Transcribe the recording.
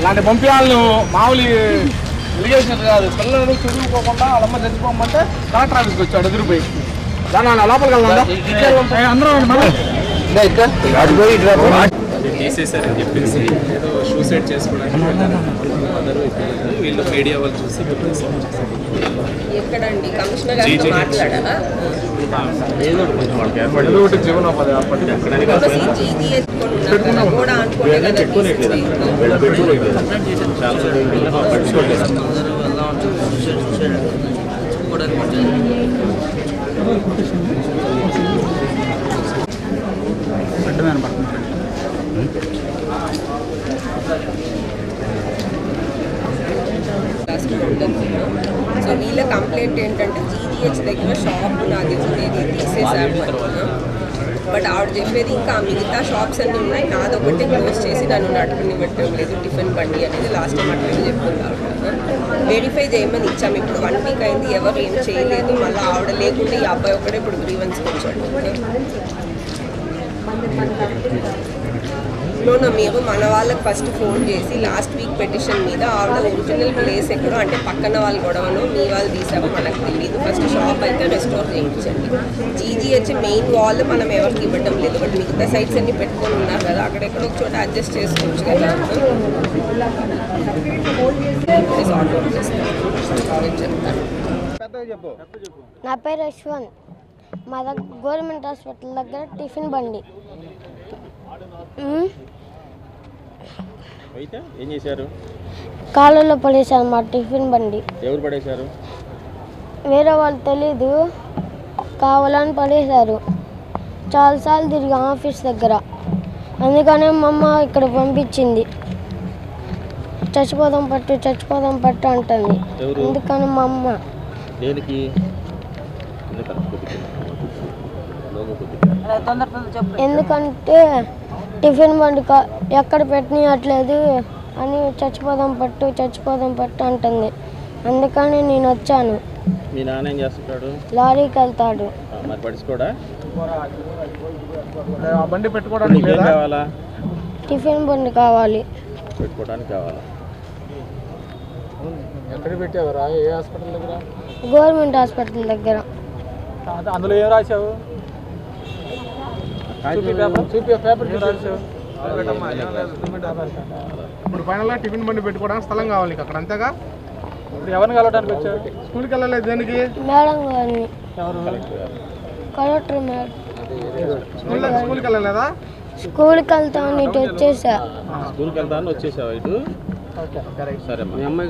ఇలాంటి పంపించాలి నువ్వు మామూలు ఇరిగేషన్ కాదు. పిల్లలు చదువుకోకుండా వాళ్ళమ్మ చచ్చిపోమంటే కలెక్టర్ ఆఫీస్కి వచ్చాడు ఎదురుపోయి. దాని లోపలికి వెళ్దాం అందరూ అది తీసేశారని చెప్పేసి ఏదో సూసైడ్ చేసుకోవడానికి వెళ్ళారు అందరూ వీళ్ళు మీడియా వాళ్ళు చూసి. ఎక్కడండి? కమిషనర్ గారితో మాట్లాడారా? ఏదో ఒకటి జీవనోపాధి కదా సో వీళ్ళ కంప్లైంట్ ఏంటంటే జీజీహెచ్ దగ్గర షాప్ నాది ఉండేది తీసేశారు బట్ ఆవిడ చెప్పేది ఇంకా మిగతా షాప్స్ అన్నీ ఉన్నాయి నాదొకటి క్లోజ్ చేసి నన్ను నడుపునివ్వటం లేదు టిఫిన్ బండి అనేది లాస్ట్ టైం అట్లా ఆవిడ. వెరిఫై చేయమని ఇచ్చాము ఇప్పుడు వన్ వీక్ అయింది ఎవరు ఏం చేయలేదు మళ్ళీ ఆవిడ లేకుండా ఈ అబ్బాయి ఒకటే ఇప్పుడు గ్రీవెన్స్ వచ్చాడు లోన మీరు మన వాళ్ళకి ఫస్ట్ ఫోన్ చేసి లాస్ట్ వీక్ పెటిషన్ మీద ఆవిడ ఒరిజినల్ ప్లేస్ ఎక్కడో అంటే పక్కన వాళ్ళు గొడవను మీ వాళ్ళు తీసారో మనకు తెలియదు ఫస్ట్ షాప్ అయితే రెస్టోర్ చేయించండి. జీజీహెచ్ మెయిన్ వాల్ మనం ఎవరికి ఇవ్వడం లేదు. బట్ మిగతా సైట్స్ అన్ని పెట్టుకొని ఉన్నారు కదా అక్కడెక్కడ ఒక చోట అడ్జస్ట్ చేసుకోవచ్చు కదా. నా పేరు యశ్వంత్. మా దగ్గర గవర్నమెంట్ హాస్పిటల్ దగ్గర టిఫిన్ బండి. అయితే ఏం చేశారు? కాలువలో పడేశారు మా టిఫిన్ బండి. ఎవరు పడేశారు? వేరే వాళ్ళు తెలీదు. కావాలని పడేశారు. చాలాసార్లు తిరిగి ఆఫీస్ దగ్గర. అందుకనే మా అమ్మ ఇక్కడ పంపించింది. చచ్చిపోదాం పట్టు చచ్చిపోదాం పట్టు అంటుంది? అందుకని మా అమ్మ. దేనికి? ఎందుకంటే టిఫిన్ బండి ఎక్కడ పెట్టనీయట్లేదు అని చచ్చిపోదాం పట్టు చచ్చిపోదాం పట్టు అంటుంది. అందుకని నేను వచ్చాను. మీ నాన్న ఏం చేస్తుంటాడు? లారీకి వెళ్తాడు మరి పడుచుకోడా? ఆ బండి పెట్టుకోవడానికి కావాలా? టిఫిన్ బండి కావాలి. పెట్టుకోవడానికి కావాలా? ఎక్కడ పెట్టావురా ఏ హాస్పిటల్ దగ్గర? గవర్నమెంట్ హాస్పిటల్ దగ్గర. అందులో ఏం రాశావు? ఇప్పుడు ఫైనల్గా టిఫిన్ బండి పెట్టుకోవడానికి స్థలం కావాలి అక్కడ అంతేగా? ఇప్పుడు ఎవరిని కలవడానికి వచ్చావు? స్కూల్కి వెళ్ళలేదు దేనికి? మేడం గారిని. ఎవరు? Collector madam. స్కూల్ స్కూల్కి వెళ్ళలేదా? స్కూల్కి వెళ్తామని ఇటు వచ్చేసా. స్కూల్కి వెళ్తాను వచ్చేసావా ఇటు? ఓకే. కరెక్ట్ సరే అమ్మా